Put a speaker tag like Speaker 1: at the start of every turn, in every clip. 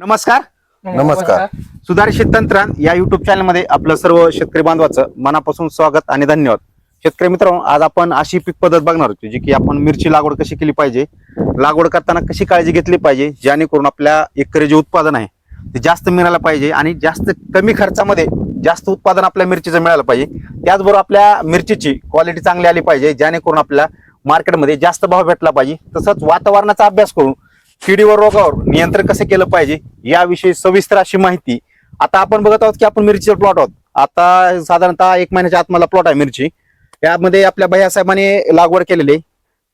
Speaker 1: नमस्कार.
Speaker 2: नमस्कार.
Speaker 1: सुधारित तंत्रान या युट्यूब चॅनलमध्ये आपलं सर्व शेतकरी बांधवाचं मनापासून स्वागत आणि धन्यवाद. शेतकरी मित्रांनो आज आपण अशी पीक पद्धत बघणार होतो जी की आपण मिरची लागवड कशी केली पाहिजे लागवड करताना कशी काळजी घेतली पाहिजे जेणेकरून आपल्या एकरी जे उत्पादन आहे ते जास्त मिळालं पाहिजे आणि जास्त कमी खर्चामध्ये जास्त उत्पादन आपल्या मिरचीचं मिळालं पाहिजे. त्याचबरोबर आपल्या मिरचीची क्वालिटी चांगली आली पाहिजे जेणेकरून आपल्या मार्केटमध्ये जास्त भाव भेटला पाहिजे. तसंच वातावरणाचा अभ्यास करून किडीवर रोगावर नियंत्रण कसं केलं पाहिजे याविषयी सविस्तर अशी माहिती आता आपण बघत आहोत की आपण मिरचीचा प्लॉट आहोत. आता साधारणतः एक महिन्याच्या आत मला प्लॉट आहे मिरची. यामध्ये आपल्या भैयासाहेबांनी लागवड केलेली आहे.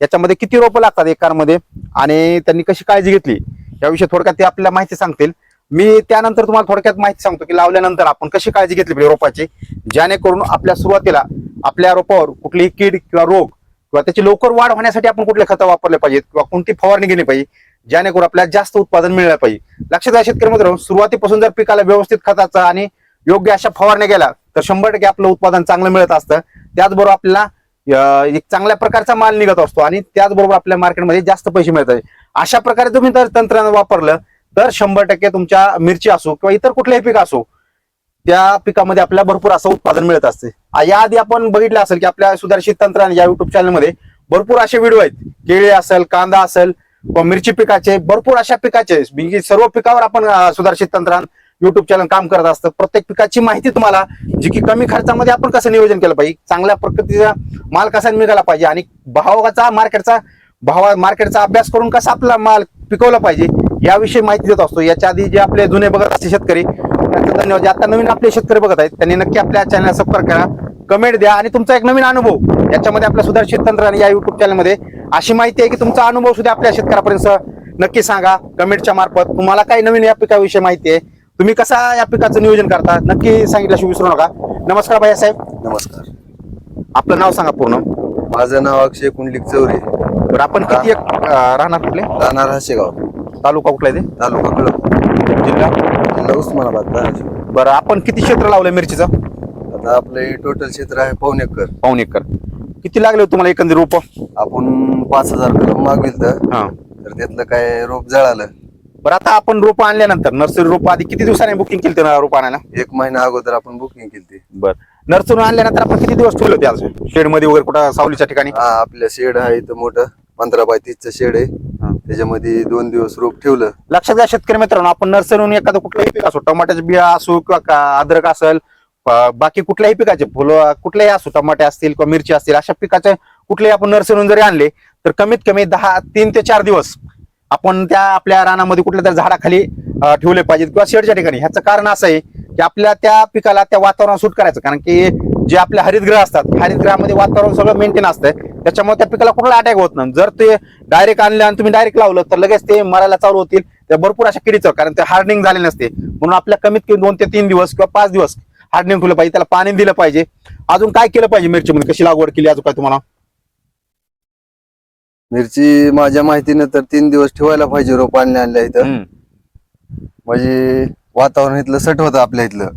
Speaker 1: याच्यामध्ये किती रोपं लागतात एकारमध्ये आणि त्यांनी कशी काळजी घेतली याविषयी थोडक्यात ते आपल्याला माहिती सांगतील. मी त्यानंतर तुम्हाला थोडक्यात माहिती सांगतो की लावल्यानंतर आपण कशी काळजी घेतली पाहिजे रोपाची जेणेकरून आपल्या सुरुवातीला आपल्या रोपावर कुठलीही कीड किंवा रोग किंवा त्याची लवकर वाढ होण्यासाठी आपण कुठले खतं वापरले पाहिजेत किंवा कोणती फवारणी केली पाहिजे जेणेकरून आपल्याला जास्त उत्पादन मिळालं पाहिजे. लक्षात घ्या शेतकरी मित्रांनो सुरुवातीपासून जर पिकाला व्यवस्थित खताचा आणि योग्य अशा फवारण्या गेला तर शंभर टक्के आपलं उत्पादन चांगलं मिळत असतं. त्याचबरोबर आपल्याला एक चांगल्या प्रकारचा माल निघत असतो आणि त्याचबरोबर आपल्या मार्केटमध्ये जास्त पैसे मिळतात अशा प्रकारे तुम्ही जर तंत्रज्ञान वापरलं तर शंभर टक्के तुमच्या मिरची असो किंवा इतर कुठल्याही पीक असो त्या पिकामध्ये आपल्याला भरपूर असं उत्पादन मिळत असते. याआधी आपण बघितलं असेल की आपल्या सुधारित तंत्रज्ञान या युट्यूब चॅनलमध्ये भरपूर असे व्हिडिओ आहेत. केळी असेल कांदा असेल मिरची पिकाचे भरपूर अशा पिकाचे म्हणजे सर्व पिकावर आपण सुधारशित सुधारित तंत्रज्ञान युट्यूब चॅनल काम करत असतं. प्रत्येक पिकाची माहिती तुम्हाला जी की कमी खर्चामध्ये आपण कसं नियोजन केलं पाहिजे चांगल्या प्रकृतीचा माल कसा निघाला पाहिजे आणि भावाचा मार्केटचा भावा मार्केटचा अभ्यास करून कसा आपला माल पिकवला पाहिजे याविषयी माहिती देत असतो. याच्या आधी जे आपले जुने बघत असते शेतकरी त्यांचा धन्यवाद. जे आता नवीन आपले शेतकरी बघत आहेत त्यांनी नक्की आपल्या चॅनल सबस्क्राईब करा कमेंट द्या आणि तुमचा एक नवीन अनुभव याच्यामध्ये आपल्या सुधारशित तंत्र या युट्यूब चॅनलमध्ये अशी माहिती आहे की तुमचा अनुभव सुद्धा आपल्या शेतकऱ्यापर्यंत नक्की सांगा. कमेंटच्या मार्फत तुम्हाला काही नवीन या पिकाविषयी माहिती आहे. तुम्ही कसा या पिकाचं नियोजन करता? नक्की सांगितल्याशिवाय विसरू नका. नमस्कार भैया साहेब.
Speaker 2: नमस्कार.
Speaker 1: आपलं नाव सांगा पूर्ण.
Speaker 2: माझं नाव अक्षय कुंडलिक चौरे.
Speaker 1: बरं आपण किती एक अं, राहणार कुठले?
Speaker 2: राहणार हाशेगाव.
Speaker 1: तालुका कुठला आहे
Speaker 2: तालुका कळप
Speaker 1: ते जिल्हा?
Speaker 2: जिल्हा उस्मानाबाद धाराशिव.
Speaker 1: बरं आपण किती क्षेत्र लावलंय मिरचीचं?
Speaker 2: आता आपले टोटल क्षेत्र आहे पाऊन एकर.
Speaker 1: पाऊन एकर. किती लागले होते तुम्हाला एकंदर रोप?
Speaker 2: आपण पाच हजार कलम मागविल तर
Speaker 1: हा.
Speaker 2: तर त्यातलं काय रोप जळालं.
Speaker 1: बरं आता आपण रोप आणल्यानंतर नर्सरी रोप आधी किती दिवसांनी बुकिंग केली होती रोप आणायला?
Speaker 2: एक महिना अगोदर आपण बुकिंग केली
Speaker 1: बरं. नर्सरी आणल्यानंतर आपण किती दिवस ठेवले होते आज? शेडमध्ये वगैरे कुठं सावलीच्या ठिकाणी?
Speaker 2: हा आपल्या शेड आहे इथं मोठं. पंधरा बाय तीसचं शेड आहे. त्याच्यामध्ये दोन दिवस रोप ठेवलं.
Speaker 1: लक्षात घ्या शेतकरी मित्रांनो आपण नर्सरीहून एखादं कुठलंही पीक असो? टमाट्याचे बिया असो किंवा का- अद्रक असेल बाकी कुठल्याही पिकाचे फुलं कुठलेही असो टमाटे असतील किंवा मिरची असतील अशा पिकाचे कुठलेही आपण नर्सरीहून जरी आणले तर कमीत कमी दहा तीन ते चार दिवस आपण त्या आपल्या रानामध्ये कुठल्या तरी झाडाखाली ठेवले पाहिजेत किंवा शेडच्या ठिकाणी. ह्याचं कारण असं आहे की आपल्या त्या पिकाला त्या वातावरण सूट करायचं. कारण की जे आपले हरितगृह असतात हरितगृहामध्ये वातावरण सगळं मेंटेन असतं त्याच्यामुळे त्या पिकाला कुठला अटॅक होत नाही. जर ते डायरेक्ट आणलं आणि तुम्ही डायरेक्ट लावलं तर लगेच ते मरायला चालू होतील. त्या भरपूर अशा किडीचं कारण ते हार्डनिंग झाले नसते. म्हणून आपल्या कमीत कमी दोन ते तीन दिवस किंवा पाच दिवस हार्डनिंग ठेवलं पाहिजे त्याला पाणी दिलं पाहिजे. अजून काय केलं पाहिजे मिरचीमध्ये कशी लागवड केली अजून काय तुम्हाला?
Speaker 2: मिरची माझ्या माहितीनं तर तीन दिवस ठेवायला पाहिजे रोप आणल्या आणल्या इथं. म्हणजे वातावरण इथलं सट होतं आपल्या इथलं.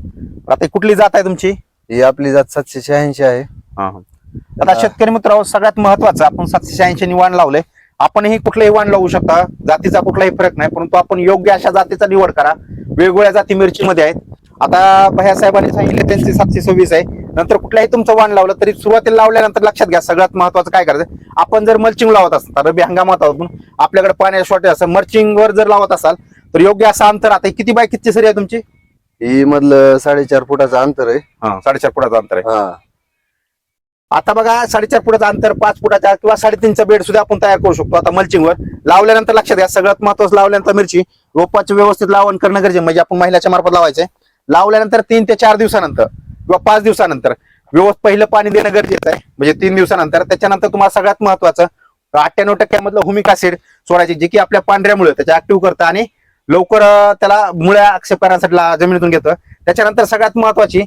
Speaker 1: आता ही कुठली जात आहे तुमची?
Speaker 2: ही आपली जात सातशे शहाऐंशी आहे.
Speaker 1: आता शेतकरी मित्रांनो सगळ्यात महत्वाचं आपण सातशे शहाऐंशी वाण लावलंय. आपणही कुठलंही वाण लावू शकता. जातीचा कुठलाही फरक नाही परंतु आपण योग्य अशा जातीचा निवड करा. वेगवेगळ्या जाती मिरचीमध्ये आहेत. आता भैया साहेबांनी सांगितले त्यांचे सातशे सव्वीस आहे. नंतर कुठल्याही तुमचं वाण लावलं तरी सुरुवातीला लावल्यानंतर लक्षात घ्या सगळ्यात महत्वाचं काय करायचं? आपण जर मल्चिंग लावत असाल तर रबी हंगामात आहोत आपल्याकडे पाण्याच्या शॉर्टेज असेल मल्चिंग वर जर लावत असाल तर योग्य असं अंतर आता किती बाय किती सरी आहे तुमची?
Speaker 2: ही मधलं साडेचार फुटाचं अंतर आहे.
Speaker 1: हा साडेचार फुटाचं अंतर आहे.
Speaker 2: हा.
Speaker 1: आता बघा साडेचार फुटाचं अंतर पाच फुटाच्या किंवा साडेतीनचा बेड सुद्धा आपण तयार करू शकतो आता मल्चिंगवर लावल्यानंतर लक्षात घ्या सगळ्यात महत्वाचं लावल्यानंतर मिरची रोपाचे व्यवस्थित लावण करणं गरजेचं म्हणजे आपण महिलाच्या मार्फत लावायचंय. लावल्यानंतर तीन ते चार दिवसानंतर किंवा पाच दिवसानंतर. व्यवस्थित पहिलं पाणी देणं गरजेचं आहे. म्हणजे तीन दिवसानंतर. त्याच्यानंतर तुम्हाला सगळ्यात महत्वाचं अठ्ठ्याण्णव टक्क्यामधलं हुमिक ऍसिड सोडायची जे की आपल्या पांढऱ्यामुळे त्याच्या ऍक्टिव्ह करतं आणि लवकर त्याला मुळ्या आक्षेप करण्यासाठी जमिनीतून घेतं. त्याच्यानंतर सगळ्यात महत्वाची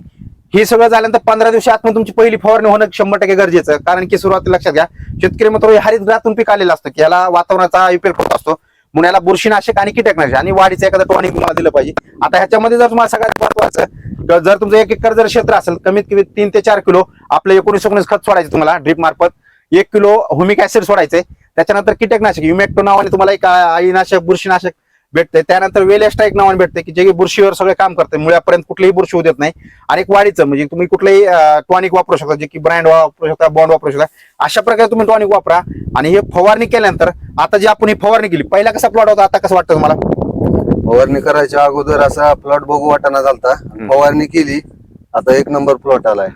Speaker 1: हे सगळं झाल्यानंतर पंधरा दिवशी आतमध्ये तुमची पहिली फवारणी होणं शंभर टक्के गरजेचं कारण की सुरुवातीला लक्षात घ्या शेतकरी मात्र हे हरितगृहातून पीक आलेलं असतं. की याला वातावरणाचा इफेक्ट होत असतो. मुण्याला बुरशीनाशक आणि कीटकनाशक आणि वाढीचं एखादं टॉनिक तुम्हाला दिलं पाहिजे. आता ह्याच्यामध्ये जर तुम्हाला सगळ्यात महत्वाचं जर तुमचं एक एकर जर क्षेत्र असेल कमीत कमी तीन ते चार किलो आपलं एकोणीस एकोणीस खत सोडायचं तुम्हाला ड्रीप मार्फत. एक किलो हुमिक ऍसिड सोडायचे त्याच्यानंतर कीटकनाशक युमेक्टो नावाने तुम्हाला एक अळीनाशक बुरशीनाशक भेटते त्यानंतर वेल एक नावाने भेटते की जे की बुरशीवर सगळे काम करते मुळापर्यंत कुठलीही बुरशी होऊ देत नाही. आणि एक वाढीचं म्हणजे तुम्ही कुठलंही टॉनिक वापरू शकता जे की ब्रँड वापरू शकता बॉन्ड वापरू शकता. अशा प्रकारे तुम्ही टॉनिक वापरा. आणि हे फवारणी केल्यानंतर आता जी आपण ही फवारणी केली पहिला कसा प्लॉट होता आता कसं वाटतं तुम्हाला?
Speaker 2: फवारणी करायच्या अगोदर असा प्लॉट बघू वाटाणा झालता. फवारणी केली आता एक नंबर प्लॉट आलाय.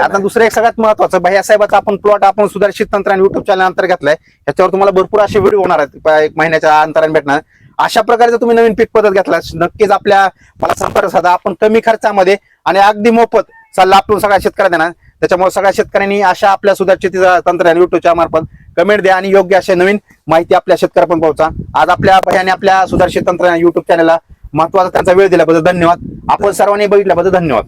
Speaker 1: आता. दुसरं एक सगळ्यात महत्वाचं भैया साहेबाचा आपण प्लॉट आपण सुधारित तंत्राने युट्यूब चॅनल अंतर घेतलाय याच्यावर तुम्हाला भरपूर असे व्हिडिओ होणार आहेत. एक महिन्याच्या अंतराने भेटणार. अशा प्रकारे जर तुम्ही नवीन पीक पद्धत घेतला नक्कीच आपल्या मला संपर्क साधा. आपण कमी खर्चामध्ये आणि अगदी मोफत सल्ला आपण सगळ्या शेतकऱ्यांना देणार. त्याच्यामुळे सगळ्या शेतकऱ्यांनी अशा आपल्या सुधारित तंत्रज्ञान युट्यूबच्या मार्फत कमेंट द्या आणि योग्य अशा नवीन माहिती आपल्या शेतकऱ्यापर्यंत पोहोचा. आज आपल्या भयाने आपल्या सुधारित तंत्रज्ञान युट्यूब चॅनलला महत्त्वाचा त्यांचा वेळ दिल्याबद्दल धन्यवाद. आपण सर्वांनी बघितल्याबद्दल धन्यवाद.